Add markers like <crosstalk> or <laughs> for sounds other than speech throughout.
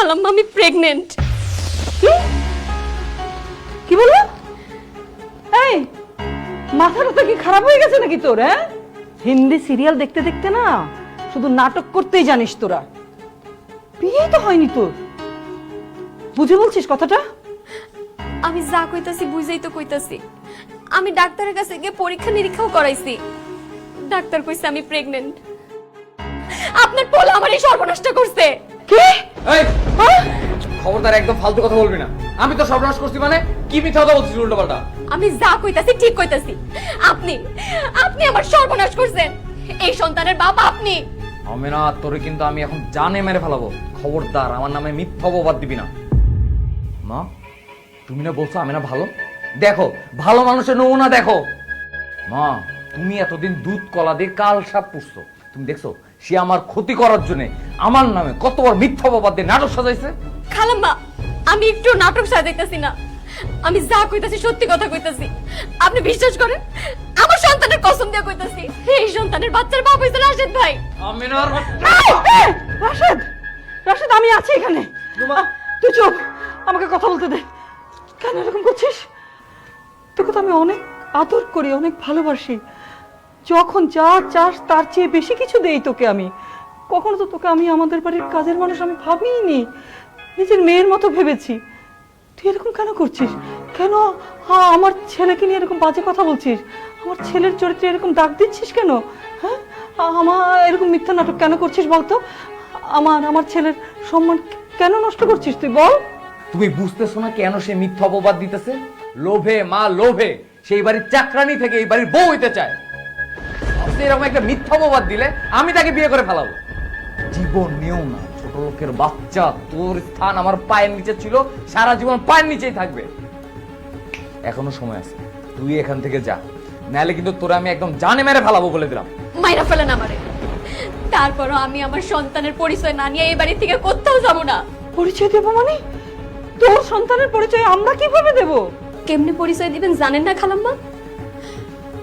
খালাম্মা আমি প্রেগনেন্ট কি বলল? এই মাথাটা তো কি খারাপ হয়ে গেছে নাকি তোর হ্যাঁ? হিন্দি সিরিয়াল দেখতে দেখতে না শুধু নাটক করতেই জানিস তোরা। বিয়ে তো হয়নি তোর। বুঝে বলছিস কথাটা? আমি যা কইতাছি বুঝেই তো কইতাছি। আমি ডাক্তারের কাছে গিয়ে পরীক্ষা নিরীক্ষাও করাইছি। ডাক্তার কইছে আমি প্রেগনেন্ট আপনার পোলা আমার এই সর্বনাশটা করছে। কি? এই খবরদার একদম ফালতু কথা বলবি না। আমি তো সর্বনাশ করছি মানে কি মিথ্যা কথা বলছিস উল্টো পাল্টা আমি যা কইতাছি ঠিক কইতাছি। আপনি আপনি আমার সর্বনাশ করছেন। এই সন্তানের বাপ আপনি। আমেনা তোরে কিন্তু আমি এখন জানে মেরে ফেলাবো। খবরদার আমার নামে মিথ্যা অপবাদ দিবি না। মা তুমি না বলছো আমি না ভালো? দেখো ভালো মানুষের নমুনা দেখো। মা তুমি এতদিন দুধ কলা দিয়ে কাল সাপ পুষছো। তুমি দেখছ সে আমার ক্ষতি করার জন্য আমার নামে কতবার মিথ্যা অপবাদ দিয়ে নাটক সাজাইছে? খালাম্মা আমি একটু নাটক সাজাইতাছি না। আমি যা কইতাছি সত্যি কথা কইতাছি। আপনি বিশ্বাস করেন? আমার সন্তানের কসম দিয়ে কইতাছি। এই সন্তানের বাচ্চার বাপ হইছে রাশেদ ভাই। আমিনার রাশেদ! রাশেদ আমি আছি এখানে। তুই চুপ। আমাকে কথা বলতে দে। কেন এরকম করছিস? তোকে তো আমি অনেক আদর করি অনেক ভালোবাসি। যখন যা চাস, তার চেয়ে বেশি কিছু দেই তোকে আমি। কখনো তো তোকে আমি আমাদের বাড়ির কাজের মানুষ আমি ভাবিনি নিজের মেয়ের মতো ভেবেছি। তুই এরকম কেন করছিস? কেন হ্যাঁ আমার ছেলেকে নিয়ে এরকম বাজে কথা বলছিস? আমার ছেলের চরিত্রে এরকম দাগ দিচ্ছিস কেন? হ্যাঁ? আমার এরকম মিথ্যা নাটক কেন করছিস বলতো? আমার আমার ছেলের সম্মান কেন নষ্ট করছিস তুই বল? তুমি বুঝতেছো না কেন সে মিথ্যা অপবাদ দিতেছে? লোভে, মা, লোভে। সেই বাড়ির চাকরানি থেকে এই বাড়ির বউ হইতে চায়। আপনি এরকম একটা মিথ্যা অপবাদ দিলে আমি তাকে বিয়ে করে ফেলাবো। জীবন নিয়েও না ছোট লোকের বাচ্চা তোর স্থান আমার পায়ের নিচে ছিল সারা জীবন পায়ের নিচেই থাকবে। এখনও সময় আছে তুই এখান থেকে যা। নাহলে কিন্তু তোরা আমি একদম জানে মেরে ফেলাবো বলে দিলাম। মাইরা ফেলেন আমারে। তারপরও আমি আমার সন্তানের পরিচয় না নিয়ে এই বাড়ি থেকে কোথাও যাব না। পরিচয় দেবো মানে? তোর সন্তানের পরিচয় আমরা কীভাবে দেব? কেমনে পরিচয় দিবেন জানেন না খালাম্মা?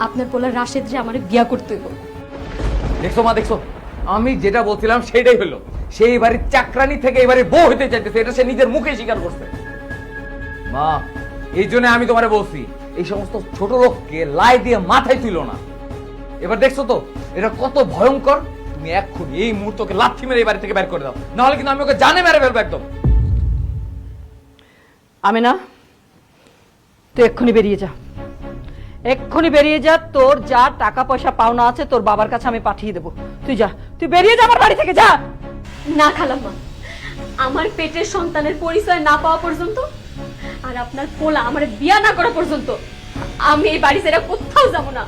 আপনার পোলা রাশেদ যে আমার বিয়া করতে হইব। দেখছ মা দেখছ? আমি যেটা বলছিলাম সেটাই হলো। সেই বাড়ির চাকরানি থেকে এবারে বউ হতে চাইতেছে এটা সে নিজের মুখে স্বীকার করছে। মা এই জন্য আমি তোমারে বলছি এই সমস্ত ছোট লোককে লাই দিয়ে মাথায় তুলো না। এবার দেখছ তো এটা কত ভয়ঙ্কর। তুমি এক্ষুনি এই মুহূর্তকে লাথি মেরে এই বাড়ি থেকে বের করে দাও। নাহলে কিন্তু আমি ওকে জানে মেরে ফেলব একদম। আমি না তুই এক্ষুনি বেরিয়ে যা। এক্ষুনি বেরিয়ে যা তোর যা টাকা পয়সা পাওনা আছে তোর বাবার কাছে আমি পাঠিয়ে দেবো তুই যা তুই বেরিয়ে যা আমার বাড়ি থেকে যা না খালাম্মা আমার পেটের সন্তানের পরিচয় না পাওয়া পর্যন্ত আর আপনার পোলা আমার বিয়া না করা পর্যন্ত আমি এই বাড়ি ছেড়ে কোথাও যাব না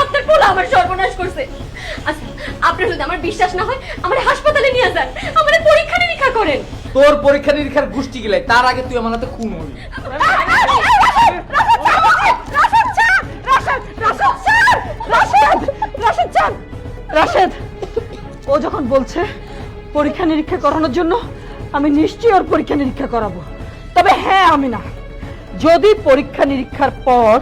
আপনার পোলা আমার সর্বনাশ করছে আচ্ছা আপনার যদি আমার বিশ্বাস না হয় আমার হাসপাতালে নিয়ে যান আমার পরীক্ষা নিরীক্ষা করেন তোর পরীক্ষা নিরীক্ষার গোষ্ঠী গিলাই তার আগে তুই আমার হাতে খুন হবি রাশেদ, ও যখন বলছে পরীক্ষা নিরীক্ষা করানোর জন্য, আমি নিশ্চয়ই ওর পরীক্ষা নিরীক্ষা করাবো। তবে হ্যাঁ আমি না। যদি পরীক্ষা নিরীক্ষার পর,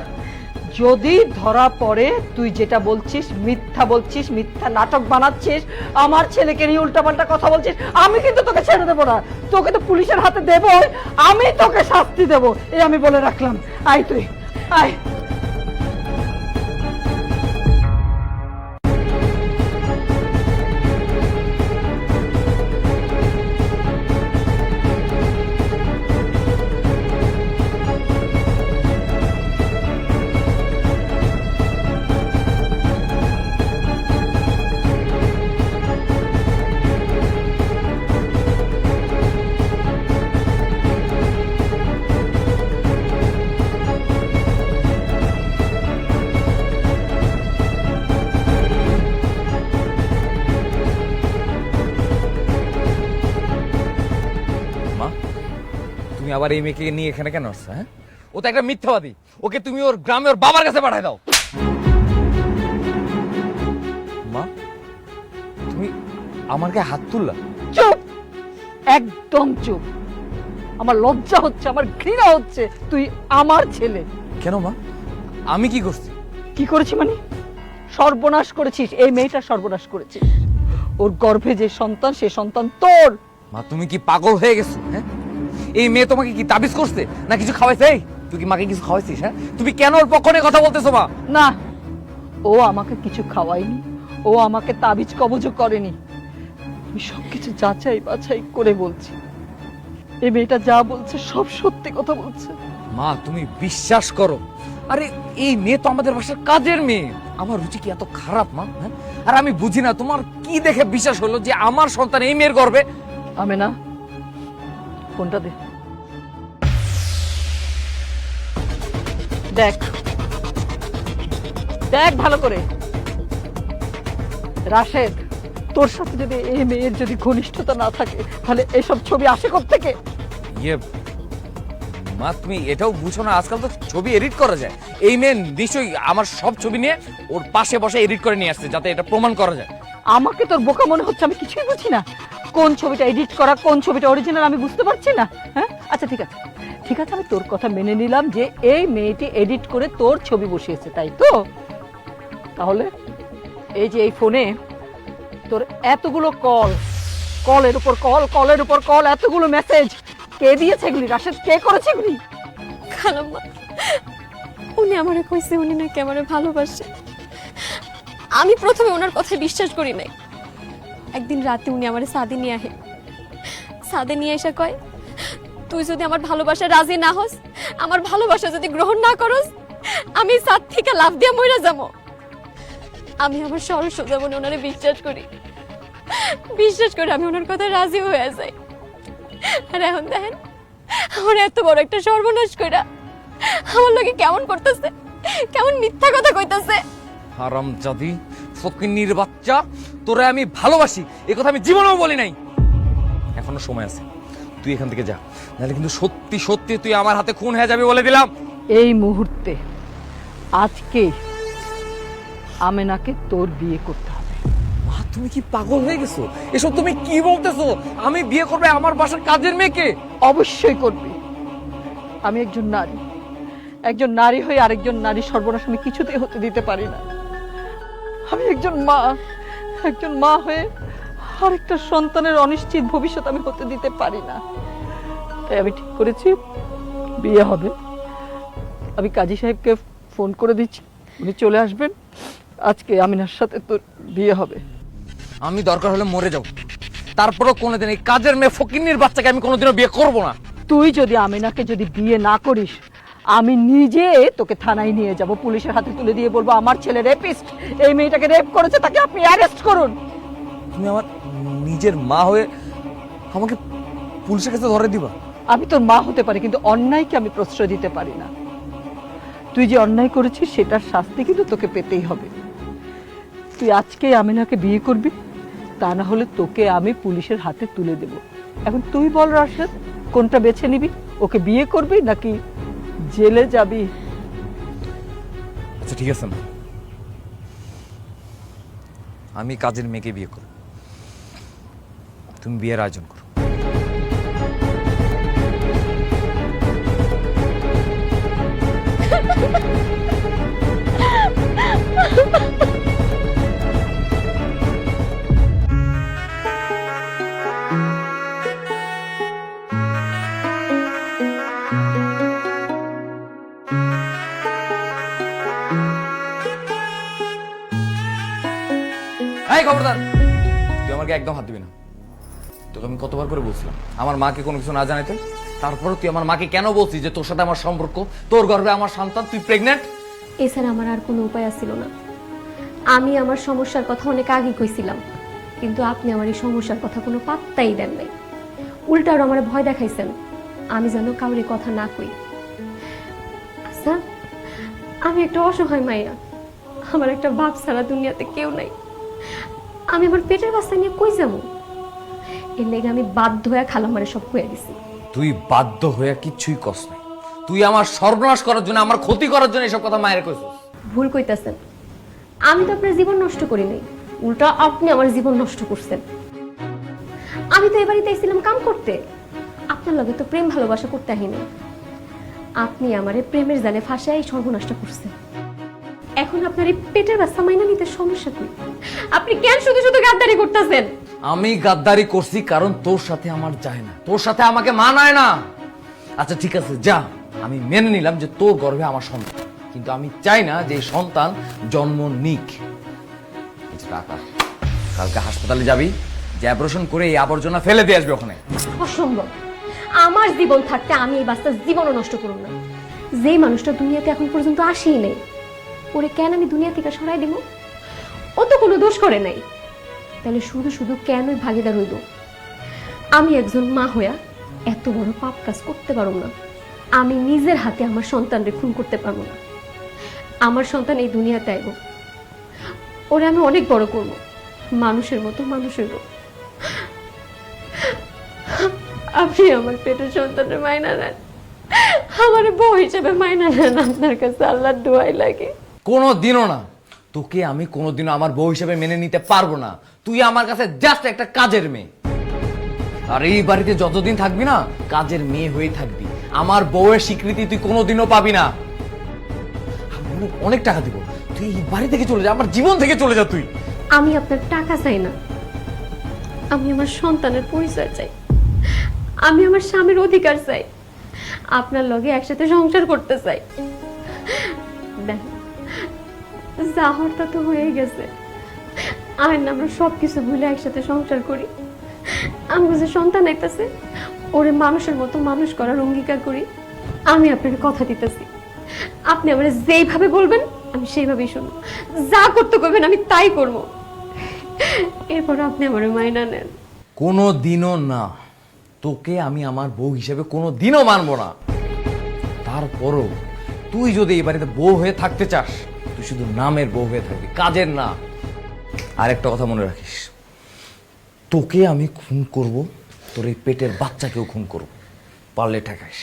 যদি ধরা পড়ে, তুই যেটা বলছিস, মিথ্যা বলছিস, মিথ্যা নাটক বানাচ্ছিস, আমার ছেলেকে নিয়ে উল্টাপাল্টা কথা বলছিস, আমি কিন্তু তোকে ছেড়ে দেবো না। তোকে তো পুলিশের হাতে দেবই, আমি তোকে শাস্তি দেবো। এই আমি বলে রাখলাম। আয় তুই, আয়। আবার এই মেয়েকে নিয়ে এখানে কেন আসছো হ্যাঁ? ও তো একটা মিথ্যাবাদী। ওকে তুমি ওর গ্রামে ওর বাবার কাছে পাঠায় দাও। মা তুমি আমার গায়ে হাত তুললা? চুপ! একদম চুপ। আমার লজ্জা হচ্ছে আমার ঘৃণা হচ্ছে। তুই আমার ছেলে। কেন মা? আমি কি করছি? কি করেছি মানে? সর্বনাশ করেছিস। এই মেয়েটা সর্বনাশ করেছিস। ওর গর্ভে যে সন্তান সে সন্তান তোর। মা তুমি কি পাগল হয়ে গেছো হ্যাঁ? এই মেয়ে তোমাকে কি তাবিজ করছে? না কিছু খাওয়াইছে? এই তুই কি মাকে কিছু খাওয়াইছিস হ্যাঁ? তুমি কেন ওর পক্ষ কথা বলতেছো মা? না ও আমাকে কিছু খাওয়ায়নি ও আমাকে তাবিজ কবজ করেনি। আমি সবকিছু যাচাই বাছাই করে বলছি। এই মেয়েটা যা বলছে সব সত্যি কথা বলছে। মা তুমি বিশ্বাস করো। আরে এই মেয়ে তো আমাদের বাসার কাজের মেয়ে। আমার রুচি কি এত খারাপ মা? হ্যাঁ? আর আমি বুঝি না তোমার কি দেখে বিশ্বাস হলো যে আমার সন্তান এই মেয়ের গর্বে আমি না ফোনটা দে। দেখ। দেখ ভালো করে। রাশেদ তোর সাথে যদি এই মেয়ের যদি ঘনিষ্ঠতা না থাকে তাহলে এসব ছবি আসে থেকে? ইয়ে মা তুমি এটাও বুঝো না আজকাল তো ছবি এডিট করা যায়। এই মেয়ে নিশ্চয়ই আমার সব ছবি নিয়ে ওর পাশে বসে এডিট করে নিয়ে আসছে যাতে এটা প্রমাণ করা যায়। আমাকে তোর বোকা মনে হচ্ছে আমি কিছুই বুঝি না। কোন ছবিটা এডিট করা, কোন ছবিটা অরিজিনাল আমি বুঝতে পারছি না হ্যাঁ? আচ্ছা ঠিক আছে। ঠিক আছে, আমি তোর কথা মেনে নিলাম যে এই মেয়েটি এডিট করে তোর ছবি বসিয়েছে, তাই তো? তাহলে এই যে এই ফোনে তোর এতগুলো কল, কলের উপর কল, কলের উপর কল, এতগুলো মেসেজ কে দিয়েছে এগুলি? রাশেদ, কে করেছে এগুলি? উনি আমারে কইছে উনি নাকি আমারে ভালোবাসে। আমি প্রথমে ওনার কথায় বিশ্বাস করি নাই। একদিন রাতে উনি আমার সাদে নিয়ে আহে সাদে নিয়ে এসে কয়, তুই যদি আমার ভালোবাসা রাজি না হস, আমার ভালোবাসা যদি গ্রহণ না করস, আমি সাদ থেকে লাভ দিয়ে মইরা যাব। আমি আমার সরস যেমন ওনারে বিশ্বাস করি। বিশ্বাস করে আমি ওনার কথা রাজি হয়ে যাই। আর এখন দেখেন, আমার এত বড় একটা সর্বনাশ কইরা আমার লোকে কেমন করতেছে? কেমন মিথ্যা কথা কইতাছে? হারাম জাদি ফকিন্নির বাচ্চা তোরে আমি ভালোবাসি এ কথা আমি জীবনেও বলি নাই। এখনও সময় আছে তুই এখান থেকে যা। নাহলে কিন্তু সত্যি সত্যি তুই আমার হাতে খুন হয়ে যাবে বলে দিলাম। এই মুহূর্তে আজকে আমেনাকে তোর বিয়ে করতে হবে। মা তুমি কি পাগল হয়ে গেছো? এসব তুমি কি বলতেছো? আমি বিয়ে করবে আমার বাসার কাজের মেয়েকে? অবশ্যই করবি। আমি একজন নারী। একজন নারী হয়ে আরেকজন নারী সর্বনাশ আমি কিছুতেই হতে দিতে পারি না। আমি একজন মা। একজন মা হয়ে আরেকটা সন্তানের অনিশ্চিত ভবিষ্যৎ আমি হতে দিতে পারি না। তাই আমি ঠিক করেছি বিয়ে হবে। আমি কাজী সাহেবকে ফোন করে দিচ্ছি উনি চলে আসবেন। আজকে আমিনার সাথে তোর বিয়ে হবে। আমি দরকার হলে মরে যাব। তারপরও কোনোদিন এই কাজের মেয়ে ফকিন্নির বাচ্চাকে আমি কোনোদিনও বিয়ে করব না। তুই যদি আমিনাকে যদি বিয়ে না করিস আমি নিজে তোকে থানায় নিয়ে যাব। পুলিশের হাতে তুলে দিয়ে বলব আমার ছেলে রেপিস্ট এই মেয়েটাকে রেপ করেছে তাকে আপনি অ্যারেস্ট করুন। তুমি আমার নিজের মা হয়ে আমাকে পুলিশের কাছে ধরে দিবা? আমি তোর মা হতে পারি কিন্তু অন্যায়কে আমি প্রশ্রয় দিতে পারি না। তুই যে অন্যায় করেছিস সেটার শাস্তি কিন্তু তোকে পেতেই হবে। তুই আজকে আমিনাকে বিয়ে করবি তা না হলে তোকে আমি পুলিশের হাতে তুলে দেব। এখন তুই বল রাশেদ কোনটা বেছে নিবি? ওকে বিয়ে করবি নাকি জেলে যাবি আচ্ছা ঠিক আছে মা। আমি কাজের মেয়েকে বিয়ে করব। তুমি বিয়ের আয়োজন করো। এই <laughs> আমাকে একদম হাত দিবি না। তোকে আমি কতবার করে বলছিলাম, আমার মাকে কোনো কিছু না জানাইতে তারপরে তুই আমার মাকে কেন বলছিস যে তোর সাথে আমার সম্পর্ক? তোর গর্ভে আমার সন্তান, তুই প্রেগনেন্ট এছাড়া আমার আর কোনো উপায় ছিল না। আমি আমার সমস্যার কথা অনেক আগে কইছিলাম, কিন্তু আপনি আমার এই সমস্যার কথা কোনো পাত্তাই দেন নাই। উল্টা আরও আমার ভয় দেখাইছেন, আমি যেন কাউরে কথা না কই। আচ্ছা আমি একটা অসহায় মাইয়া, আমার একটা বাপ ছাড়া দুনিয়াতে কেউ নাই। আমি আমার পেটের বাচ্চা নিয়ে কই যাব? এর লেগে আমি বাধ্য হয়ে খালামারে সব কয়ে দিছি। তুই বাধ্য হয়ে কিচ্ছুই কস নাই। তুই আমার সর্বনাশ করার জন্য আমার ক্ষতি করার জন্য এসব কথা মায়ের কইছিস। ভুল কইতাছেন। আমি তো আপনার জীবন নষ্ট করি নাই। উল্টা আপনি আমার জীবন নষ্ট করছেন। আমি তো এবারে চাইছিলাম কাম করতে। আপনার লগে তো প্রেম ভালোবাসা করতে আহিনি আপনি আমারে প্রেমের জালে ফাঁসাই সর্বনাশটা করছেন। এখন আপনার এই পেটের বাচ্চা মাইনা নিতে সমস্যা কি? আপনি কেন শুধু শুধু গাদ্দারি করতেছেন? আমি গাদ্দারি করছি কারণ তোর সাথে আমার যায় না। তোর সাথে আমাকে মানায় না। আচ্ছা ঠিক আছে যা। আমি মেনে নিলাম যে তোর গর্ভে আমার সন্তান। কিন্তু আমি চাই না যে সন্তান জন্ম নিক। টাকা কালকে হাসপাতালে যাবি যে অপারেশন করে এই আবর্জনা ফেলে দিয়ে আসবে ওখানে। অসম্ভব। আমার জীবন থাকতে আমি এই বাচ্চার জীবনও নষ্ট করব না। যেই মানুষটা দুনিয়াতে এখন পর্যন্ত আসেই নেই ওরে কেন আমি দুনিয়া থেকে সরাই দিব? ও তো কোনো দোষ করে নাই। তাহলে শুধু শুধু কেনই ভাগিদার হইব? আমি একজন মা হইয়া এত বড় পাপ কাজ করতে পারব না। আমি নিজের হাতে আমার সন্তানরে খুন করতে পারব না। আমার সন্তান এই দুনিয়াতে আইব। ওরে আমি অনেক বড় করব। মানুষের মতো মানুষ মতো আপনি আমার পেটের সন্তানের মাইনা নেন। আমার বউ হিসেবে মাইনা নেন। আপনার কাছে আল্লাহর দোয়াই লাগে। কোনো দিনও না। তোকে আমি কোনোদিনও আমার বউ হিসেবে মেনে নিতে পারব না। তুই আমার কাছে জাস্ট একটা কাজের মেয়ে। আর এই বাড়িতে যতদিন থাকবি না, কাজের মেয়ে হয়ে থাকবি। আমার বউয়ের স্বীকৃতি তুই কোনোদিনও পাবি না। অনেক- টাকা দিব। তুই এই বাড়ি থেকে চলে যা, আমার জীবন থেকে চলে যা তুই। আমি আপনার টাকা চাই না। আমি আমার সন্তানের পরিচয় চাই। আমি আমার স্বামীর অধিকার চাই। আপনার লগে একসাথে সংসার করতে চাই। হওয়ার তা হয়ে গেছে। আর না, আমরা সব কিছু ভুলে একসাথে সংসার করি। আমি যে সন্তান আইতাছে, ওরে মানুষের মতো মানুষ করার অঙ্গীকার করি। আমি আপনাকে কথা দিতেছি। আপনি আমার যেইভাবে বলবেন, আমি সেইভাবেই শুনব। যা করতে করবেন, আমি তাই করব। এরপর আপনি আমার মাইনা নেন। কোনো দিনও না। তোকে আমি আমার বউ হিসেবে কোনো দিনও মানবো না। তারপরও তুই যদি বাড়িতে বউ হয়ে থাকতে চাস তুই শুধু নামের বউ হয়ে থাকবি কাজের না আর একটা কথা মনে রাখিস তোকে আমি খুন করব তোর এই পেটের বাচ্চাকেও খুন করব পারলে ঠেকাইস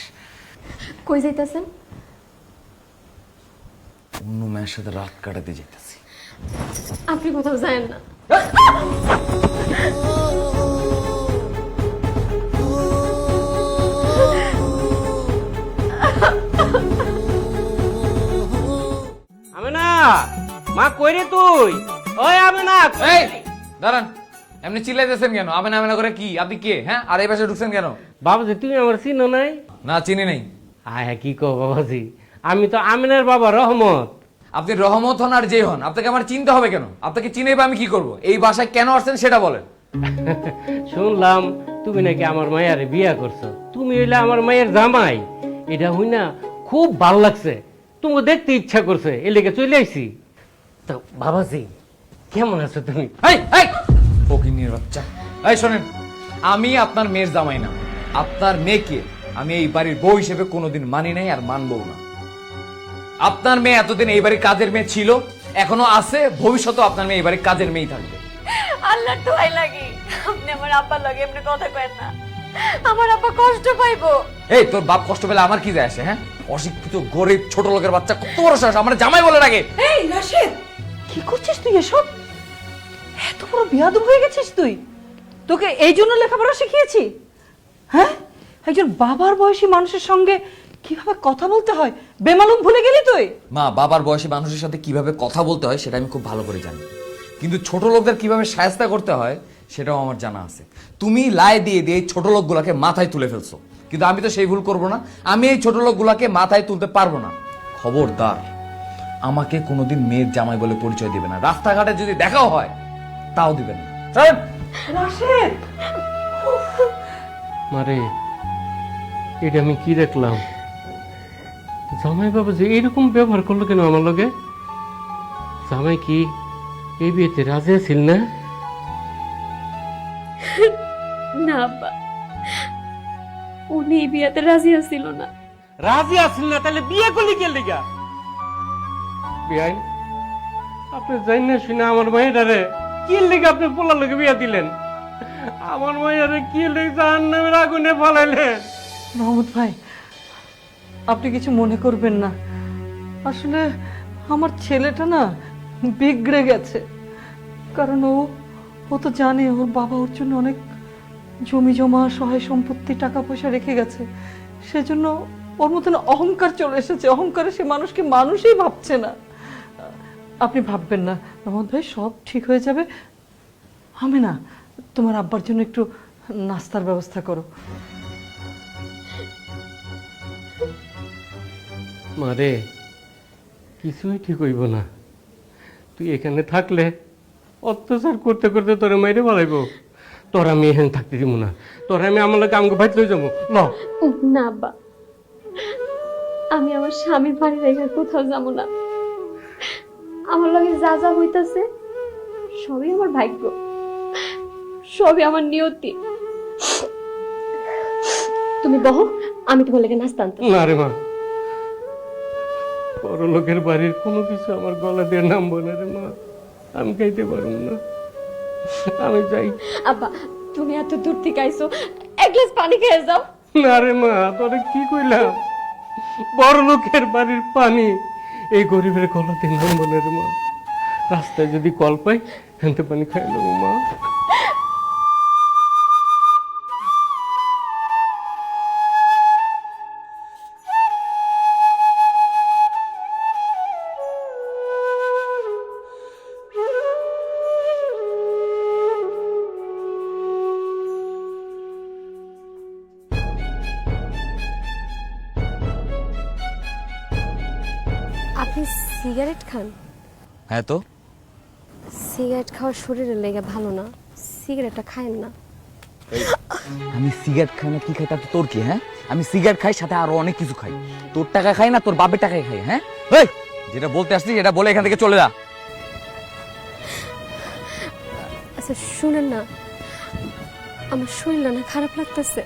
কই যাইতেছেন? অন্য মেয়ের সাথে রাত কাটাতে যেতেছি আপনি কোথাও যায়েন না। মা কই রে তুই? ওই আমি না এই দাঁড়ান। এমনি চিল্লাইতেছেন কেন? আবেন আবেনা করে কি? আপনি কে? হ্যাঁ? আর এই পাশে ঢুকছেন কেন? বাবাজি তুমি আমার চিনো নাই? না চিনি নেই। আয় কি কো বাবাজি? আমি তো আমিনের বাবা রহমত। আপনি রহমত হন আর যে হন আপনাকে আমার চিনতে হবে কেন? আপনাকে চিনে বা আমি কি করব? এই বাসায় কেন আসছেন সেটা বলেন। <laughs> শুনলাম তুমি নাকি আমার মায়ের বিয়া করছ। তুমি হইলে আমার মায়ের জামাই। এটা হই না খুব ভালো লাগছে। তোমাকে দেখতে ইচ্ছা করছে এ লেগে চলে আইছি। তো বাবাজি কেমন আছো তুমি? এই এই! ফকিন্নির বাচ্চা। এই শোনেন আমি আপনার মেয়ের জামাই না। আপনার মেয়েকে আমি এই বাড়ির বউ হিসেবে কোনোদিন মানি নাই আর মানবও না। আপনার মেয়ে এতদিন এই বাড়ির কাজের মেয়ে ছিল এখনও আছে ভবিষ্যতেও আপনার মেয়ে এই বাড়ির কাজের মেয়েই থাকবে। আল্লাহর দোয়াই লাগে আপনি আমার আব্বার লগে এমনি কথা কয়েন না। আমার আব্বা কষ্ট পাইবো। এই তোর বাপ কষ্ট পেলে আমার কি যায় আসে হ্যাঁ? অশিক্ষিত গরিব ছোট লোকের বাচ্চা কত বড় সাহস? আমার জামাই বলে রাখে এই রাশেদ কি করছিস তুই এসব? এত বড় বিয়াদব হয়ে গেছিস তুই। তোকে এই জন্য লেখাপড়া শিখিয়েছি। হ্যাঁ? একজন বাবার বয়সী মানুষের সঙ্গে কীভাবে কথা বলতে হয়? বেমালুম ভুলে গেলি তুই? মা বাবার বয়সী মানুষের সাথে কীভাবে কথা বলতে হয় সেটা আমি খুব ভালো করে জানি। কিন্তু ছোট লোকদের কীভাবে সায়স্তা করতে হয় সেটাও আমার জানা আছে। তুমি লাই দিয়ে দিয়ে ছোট লোকগুলাকে মাথায় তুলে ফেলছো। কিন্তু আমি তো সেই ভুল করব না। আমি এই ছোট লোকগুলাকে মাথায় তুলতে পারব না। খবরদার আমাকে কোনোদিন মেয়ের জামাই বলে পরিচয় দিবে না। রাস্তাঘাটে যদি দেখাও হয় তাও দিবে না। মারে এটা আমি কি দেখলাম? জামাই বাবা যে এইরকম ব্যবহার করল কেন আমার লগে? জামাই কি এই বিয়েতে রাজি আছিল না? না উনি এই বিয়াতে রাজি আছিল না। রাজি আছিল না তাহলে বিয়ে করলি কে লিগা? বিয়াই আপনি জানি না শুনে আমার মায়েরারে কি লিগে আপনি পোলার লোকে বিয়া দিলেন? আমার মায়েরারে কি লিগে জাহান নামের আগুনে ফালাইলেন? মাহমুদ ভাই আপনি কিছু মনে করবেন না। আসলে আমার ছেলেটা না বিগড়ে গেছে। কারণ ও ও তো জানে ওর বাবা ওর জন্য অনেক জমি জমা, সহায় সম্পত্তি, টাকা পয়সা রেখে গেছে। সেজন্য ওর মতন অহংকার চলে এসেছে। অহংকারে সে মানুষকে মানুষই ভাবছে না। আপনি ভাববেন না মাহমুদ ভাই, সব ঠিক হয়ে যাবে। আমি না, তোমার আব্বার জন্য একটু নাস্তার ব্যবস্থা করো। মারে কিছুই ঠিক হইব না। তুই এখানে থাকলে অত্যাচার করতে করতে তোরে মাইরে বলাইব তোর আমি এখানে থাকতে দিব না। তোর আমি আমার লোক আমাকে বাইতে যাব। ন না আব্বা। আমি আমার স্বামীর বাড়ি রেখে কোথাও যাব না। আমার লগে যা যা হইতাছে সবই আমার ভাগ্য। সবই আমার নিয়তি। তুমি বহো আমি তোমার লেগে নাস্তা আনতে না রে মা। বড় লোকের বাড়ির কোনো কিছু আমার গলা দিয়ে নামবো না রে মা। আমি খাইতে পারব না। আমি যাই। আব্বা তুমি এত দূর থেকে আইছো এক গ্লাস পানি খেয়ে যাও। না রে মা তোরে কি কইলাম? বড় লোকের বাড়ির পানি এই গরিবের কলতে নাম বলে রে মা। রাস্তায় যদি কল পাই হেনতে পানি খাই নেব মা। হ্যাঁ তো? সিগারেট খাওয়ার শরীরের লেগে ভালো না। সিগারেটটা খায়েন না। আমি সিগারেট খাই না কি খাই তাতে তোর কি হ্যাঁ? আমি সিগারেট খাই সাথে আরও অনেক কিছু খাই। তোর টাকা খাই না তোর বাপের টাকায় খাই হ্যাঁ? এই যেটা বলতে আসছিস সেটা বলে এখান থেকে চলে যা। আচ্ছা শুনেন না। আমার শরীরটা না খারাপ লাগতেছে।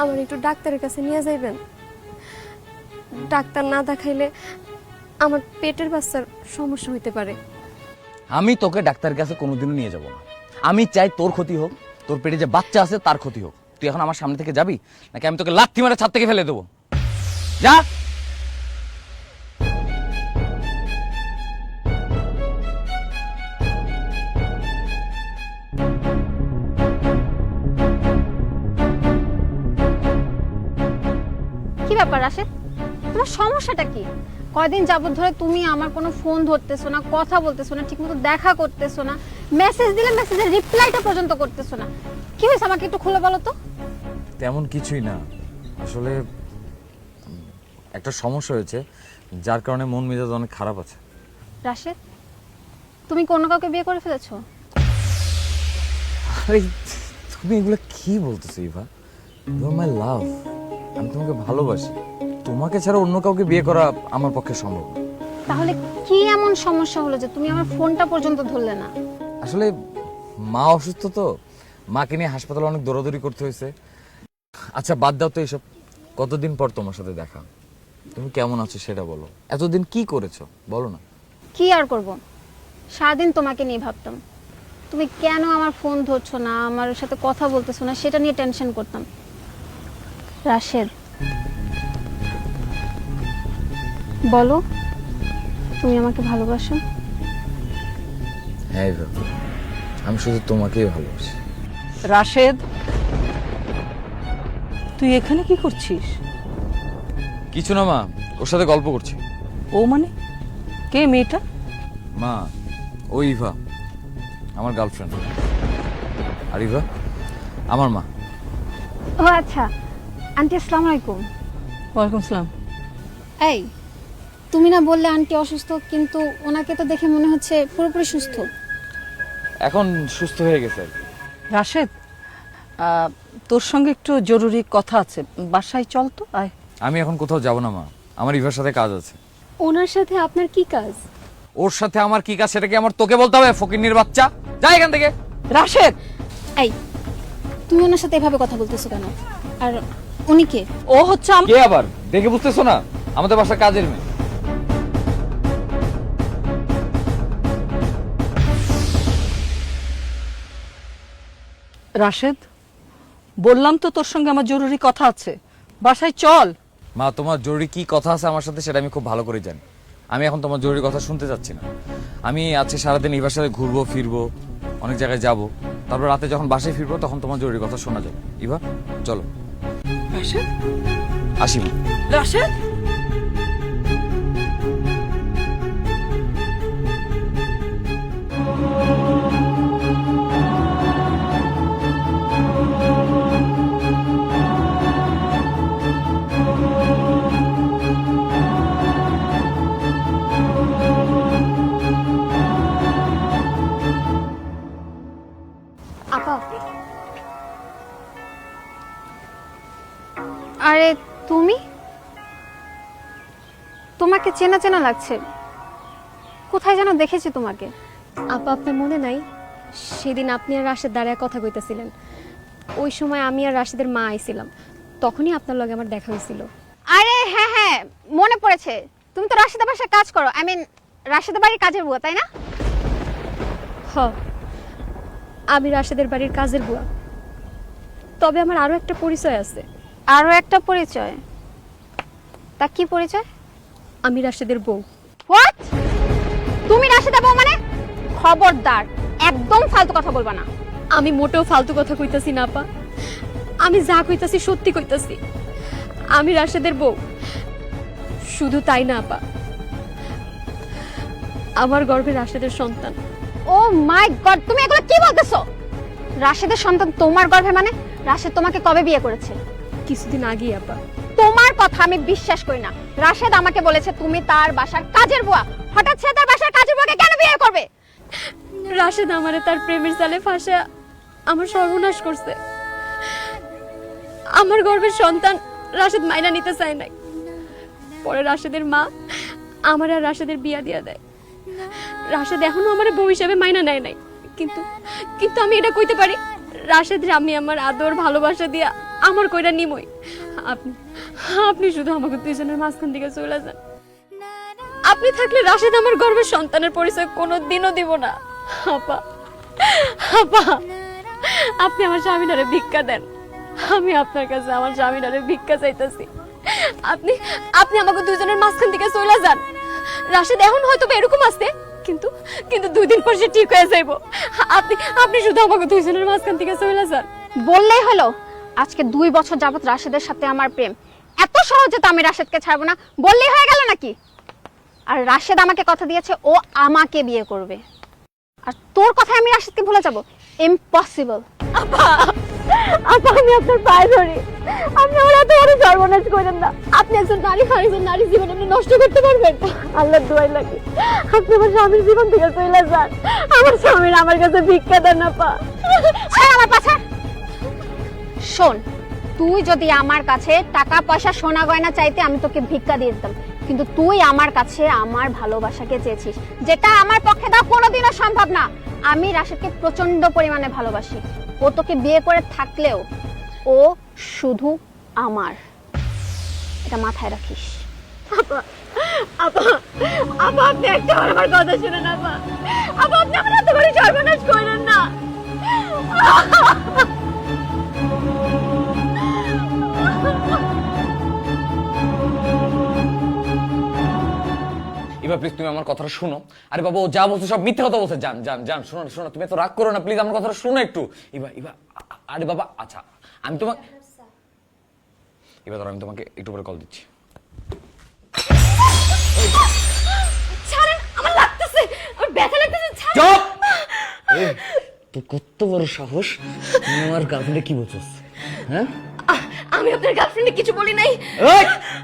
আমার একটু ডাক্তারের কাছে নিয়ে যাইবেন। ডাক্তার না দেখাইলে আমার পেটের বাচ্চার সমস্যা হইতে পারে। আমি তোকে ডাক্তারের কাছে কোনোদিনও নিয়ে যাব না। আমি চাই তোর ক্ষতি হোক তোর পেটে যে বাচ্চা আছে তার ক্ষতি হোক। তুই এখন আমার সামনে থেকে যাবি নাকি আমি তোকে লাথি মারে ছাদ থেকে ফেলে দেবো? যা! কি ব্যাপার রাশেদ? তোমার সমস্যাটা কি? কয়দিন যাবত ধরে তুমি আমার কোনো ফোন ধরতেছো না কথা বলতেছো না ঠিকমতো দেখা করতেছো না মেসেজ দিলে মেসেজের রিপ্লাইটা পর্যন্ত করতেছো না। কি হয়েছে আমাকে একটু খুলে বলো তো? তেমন কিছুই না। আসলে একটা সমস্যা হয়েছে যার কারণে মন মেজাজ অনেক খারাপ আছে। রাশেদ তুমি কোনো কাউকে বিয়ে করে ফেলেছো? আরে তুমি এগুলো কি বলতেছো ইভা? ইউ আর মাই লাভ আমি তোমাকে ভালোবাসি। তোমাকে ছাড়া অন্য কাউকে বিয়ে করা আমার পক্ষে সম্ভব না। তাহলে কি এমন সমস্যা হলো যে তুমি আমার ফোনটা পর্যন্ত ধরলে না? আসলে মা অসুস্থ তো মাকে নিয়ে হাসপাতালে অনেক দৌড়াদৌড়ি করতে হয়েছে। আচ্ছা বাদ দাও তো এইসব। কতদিন পর তোমার সাথে দেখা? তুমি কেমন আছো সেটা বলো। এতদিন কি করেছ? বলো না। কি আর করব? সারাদিন তোমাকে নিয়ে ভাবতাম। তুমি কেন আমার ফোন ধরছো না আমার সাথে কথা বলতেছো না সেটা নিয়ে টেনশন করতাম। রাশেদ বলো তুমি আমাকে ভালোবাসো? হ্যাঁ ইভা আমি শুধু তোমাকেই ভালোবাসি। রাশেদ তুই এখানে কি করছিস? কিছু না মা। ওর সাথে গল্প করছি। ও মানে? কে মেয়েটা? মা ও ইভা আমার গার্লফ্রেন্ড। আর ইভা আমার মা। ও আচ্ছা। আন্টি আসসালামু আলাইকুম। ওয়ালাইকুম আসসালাম। এই তুমি না বললে আন্টি অসুস্থ কিন্তু ওনাকে তো দেখে মনে হচ্ছে পুরোপুরি সুস্থ। এখন সুস্থ হয়ে গেছে আর কি। রাশেদ আহ, তোর সঙ্গে একটু জরুরি কথা আছে। বাসায় চল তো আয়। আমি এখন কোথাও যাব না মা। আমার ইভার সাথে কাজ আছে। ওনার সাথে আপনার কি কাজ? ওর সাথে আমার কি কাজ সেটা কি আমার তোকে বলতে হবে ফকিন্নির বাচ্চা? যা এখান থেকে। রাশেদ! এই তুমি ওনার সাথে এভাবে কথা বলতেছো কেন? আর উনি কে? ও হচ্ছে আম- কে আবার? দেখে বুঝতেছো না? আমাদের বাসার কাজের মেয়ে। রাশেদ বললাম তো তোর সঙ্গে আমার জরুরি কথা আছে। বাসায় চল। মা তোমার জরুরি কি কথা আছে আমার সাথে সেটা আমি খুব ভালো করে জানি। আমি এখন তোমার জরুরি কথা শুনতে চাচ্ছি না। আমি আজকে সারাদিন ইভার সাথে ঘুরবো ফিরবো অনেক জায়গায় যাব। তারপর রাতে যখন বাসায় ফিরবো তখন তোমার জরুরি কথা শোনা যাবে। ইভা চলো। রাশেদ? আসি মা। রাশেদ? আরে তুমি? তোমাকে চেনা চেনা লাগছে। কোথায় যেন দেখেছি তোমাকে। আপা আপনার মনে নাই? সেদিন আপনি আর রাশেদ দাঁড়ায় কথা কইতেছিলেন। ওই সময় আমি আর রাশেদের মা আইছিলাম। তখনই আপনার লগে আমার দেখা হয়েছিল আরে হ্যাঁ হ্যাঁ মনে পড়েছে। তুমি তো রাশিদা বাসায় কাজ করো। আই মিন রাশিদা বাড়ির কাজের বুয়া তাই না? হ। আমি রাশেদের বাড়ির কাজের বুয়া। তবে আমার আরও একটা পরিচয় আছে। আরও একটা পরিচয়। তা কি পরিচয়? আমি রাশেদের বউ। হোয়াট তুমি রাশিদা বউ মানে? খবরদার। একদম ফালতু কথা বলবা না। আমি মোটেও ফালতু কথা কইতাছি না আপা। আমি যা কইতাছি সত্যি কইতাছি। আমি রাশেদের বউ। শুধু তাই না আপা। আমার গর্ভে রাশেদের সন্তান। ও মাই গড তুমি এগুলো কি বলতেছো? রাশিদের সন্তান তোমার গর্ভে মানে? রাশেদ তোমাকে কবে বিয়ে করেছে? কিছুদিন আগেই আপা। তোমার কথা আমি বিশ্বাস করি না। রাশেদ আমাকে বলেছে তুমি তার বাসার কাজের বুয়া। হঠাৎ সে তার বাসার কাজের বুয়াকে কেন বিয়ে করবে? রাশেদ আমারে তার প্রেমের জালে ফাঁসে আমার সর্বনাশ করছে। আমার গর্ভের সন্তান রাশেদ মাইনা নিতে চায় নাই। পরে রাশেদের মা আমার আর রাশেদের বিয়া দিয়া দেয়। রাশেদ এখনও আমার বউ হিসাবে মাইনা নেয় নাই। কিন্তু কিন্তু আমি এটা কইতে পারি। রাশেদের আমি আমার আদর ভালোবাসা দিয়া আমার কইরা নিমই? আপনি আপনি শুধু আমাকে দুইজনের মাঝখান থেকে চলে যান। আপনি থাকলে রাশেদ আমার গর্ভের সন্তানের পরিচয় কোনো দিনও দিব না। আপা আপা, আপনি আমার স্বামীনারে ভিক্ষা দেন। আমি আপনার কাছে আমার স্বামীনারে ভিক্ষা চাইতেছি। আপনি আপনি আমাকে দুজনের মাঝখান থেকে চলে যান। রাশেদ এখন হয়তো এরকম আসতে কিন্তু কিন্তু দুই দিন পর সে ঠিক হয়ে যাইব। আপনি আপনি শুধু আমাকে দুইজনের মাঝখান থেকে চলে যান। বললেই হলো। আজকে দুই বছর যাবত রাশেদের সাথে আমার প্রেম। এত সহজে তো আমি রাশেদকে ছাড়বো না। বললেই হয়ে গেল নাকি? আর রাশেদ আমাকে কথা দিয়েছে ও আমাকে বিয়ে করবে। আর তোর কথায় আমি রাশেদকে ভুলে যাব। ইম্পসিবল আপা! আপা আমি আপনার পায়ে ধরি। আপনি আমার এত বড় সর্বনাশ করেন না। আপনি একজন নারী আর একজন নারী জীবন আপনি নষ্ট করতে পারবেন। আল্লাহ দোয়াই লাগে। আপনি আমার স্বামীর জীবন থেকে চলে যান। আমার স্বামীর আমার কাছে ভিক্ষা দেন না পা আমার পাছা। শোন, তুই যদি আমার কাছে টাকা, পয়সা, সোনা গয়না চাইতে, আমি তোকে ভিক্ষা দিয়ে দিতাম। কিন্তু তুই আমার কাছে আমার ভালোবাসাকে চেয়েছিস, যেটা আমার পক্ষে দাও কোনোদিনও সম্ভব না। আমি রাশেদকে প্রচণ্ড পরিমাণে ভালোবাসি। ও তোকে বিয়ে করে থাকলেও ও শুধু আমার। এটা মাথায় রাখিস। আপা আপা আপনি আমার কথা শুনেন, আপা। আপা, আপনি আমার এত সর্বনাশ না। এবার প্লিজ তুমি আমার কথাটা শুনো। আরে বাবা ও যা বলছে সব মিথ্যা কথা বলছে। জান জান জান শোনো শোনো তুমি এত রাগ করো না প্লিজ আমার কথাটা শোনো একটু। এবার এবার আরে বাবা আচ্ছা আমি তোমাকে এবার ধরো আমি তোমাকে একটু পরে কল দিচ্ছি। আমার লাগতেছে আমার ব্যথা লাগতেছে চুপ তুই কত বড় সাহস? আমার গার্লফ্রেন্ডে কি বলছিস হ্যাঁ? আমি আপনার গার্লফ্রেন্ডে কিছু বলি নাই।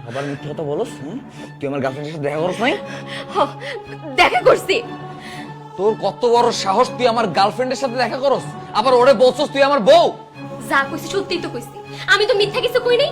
আবার মিথ্যা কথা বলস হ্যাঁ? তুই আমার গার্লফ্রেন্ডের সাথে দেখা করছ নাই? দেখা করছি। তোর কত বড় সাহস তুই আমার গার্লফ্রেন্ডের সাথে দেখা করস? আবার ওরে বলছস তুই আমার বউ? যা কইছি সত্যিই তো কইছি। আমি তো মিথ্যা কিছু কই নাই।